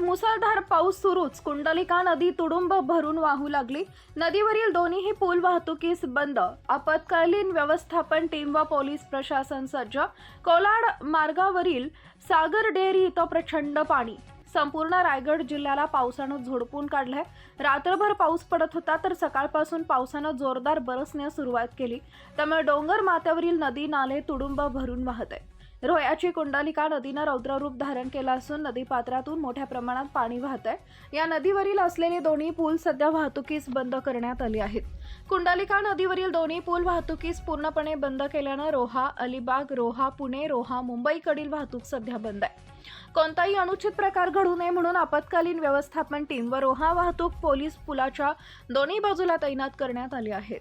मुसळधार पाऊस सुरूच. कुंडलिका नदी तुडुंब भरून वाहू लागली. नदीवरील दोन्हीही पूल वाहतुकीस बंद. आपत्कालीन व्यवस्थापन टीम व पोलीस प्रशासन सज्ज. कोलाड मार्गावरील सागर डेअरी इथं प्रचंड पाणी. संपूर्ण रायगड जिल्ह्याला पावसानं झोडपून काढलंय. रात्रभर पाऊस पडत होता तर सकाळपासून पावसानं जोरदार बरसण्यास सुरुवात केली. त्यामुळे डोंगर माथ्यावरील नदी नाले तुडुंब भरून वाहत आहे. रोह्याची कुंडलिका नदीनं रौद्ररूप धारण केलं असून नदीपात्रातून मोठ्या प्रमाणात पाणी वाहत आहे. या नदीवरील असलेले दोन्ही पूल सध्या वाहतुकीस बंद करण्यात आले आहेत. कुंडलिका नदीवरील दोन्ही पूल वाहतुकीस पूर्णपणे बंद केल्यानं रोहा अलिबाग रोहा पुणे रोहा मुंबईकडील वाहतूक सध्या बंद आहे. कोणताही अनुचित प्रकार घडू नये म्हणून आपत्कालीन व्यवस्थापन टीम व रोहा वाहतूक पोलीस पुलाच्या दोन्ही बाजूला तैनात करण्यात आले आहेत.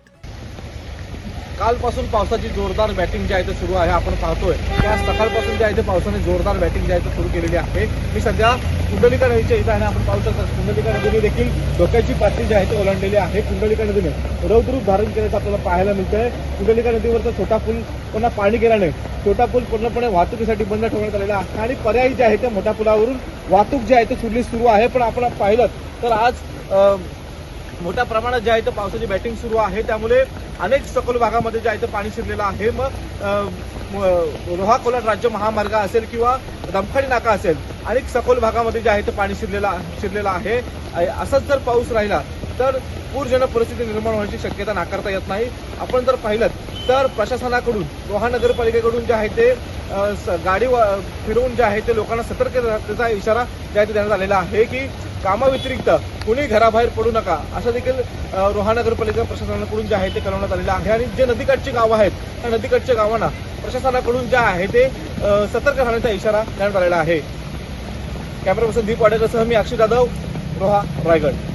कालपासून पावसाची जोरदार बॅटिंग जी आहे ते सुरू आहे. आपण पाहतोय त्या सकाळपासून जे आहे ते पावसाने जोरदार बॅटिंग जी आहे ते सुरू केलेली आहे. मी सध्या कुंडलिका नदीच्या इथं आहे आपण पाहू शकतो. कुंडलिका नदीने देखील धोक्याची पातळी जी आहे ती ओलांडलेली आहे. कुंडलिका नदीने रौद्रूप धारण केल्याचं आपल्याला पाहायला मिळतंय. कुंडलिका नदीवरचा छोटा पूल पुन्हा पाणी गेल्याने छोटा पूल पूर्णपणे वाहतुकीसाठी बंद ठेवण्यात आलेला आहे. आणि पर्यायी जे आहे ते मोठ्या पुलावरून वाहतूक जी आहे ते सुरली सुरू आहे. पण आपण पाहिलं तर आज मोठ्या प्रमाणात जे आहे तर पावसाची बॅटिंग सुरू आहे त्यामुळे अनेक सखोल भागामध्ये जे आहे तर पाणी शिरलेलं आहे मग म- रोहा कोलाड राज्य महामार्ग असेल किंवा दमखडी नाका असेल अनेक सखोल भागामध्ये जे आहे ते पाणी शिरलेलं शिरलेलं आहे. असंच असाच जर पाऊस राहिला तर पूरजन्य परिस्थिती निर्माण होण्याची शक्यता नाकारता येत नाही. आपण जर पाहिलं तर प्रशासनाकडून रोहा नगरपालिकेकडून जे आहे ते स- गाडी व- फिरवून जे आहे ते लोकांना सतर्कतेचा इशारा जे आहे ते देण्यात आलेला आहे की कामाव्यतिरिक्त कुणी घराबाहेर पडू नका. असं देखील अ, रोहा नगरपालिका प्रशासनाकडून जे आहे ते कळवण्यात आलेलं आहे. आणि जे नदीकाठची गावं आहेत त्या नदीकाठच्या गावांना प्रशासनाकडून जे आहे ते सतर्क राहण्याचा इशारा देण्यात आलेला आहे. कॅमेरा पर्सन दीप वाडेकरसह मी अक्षय जाधव रोहा रायगड.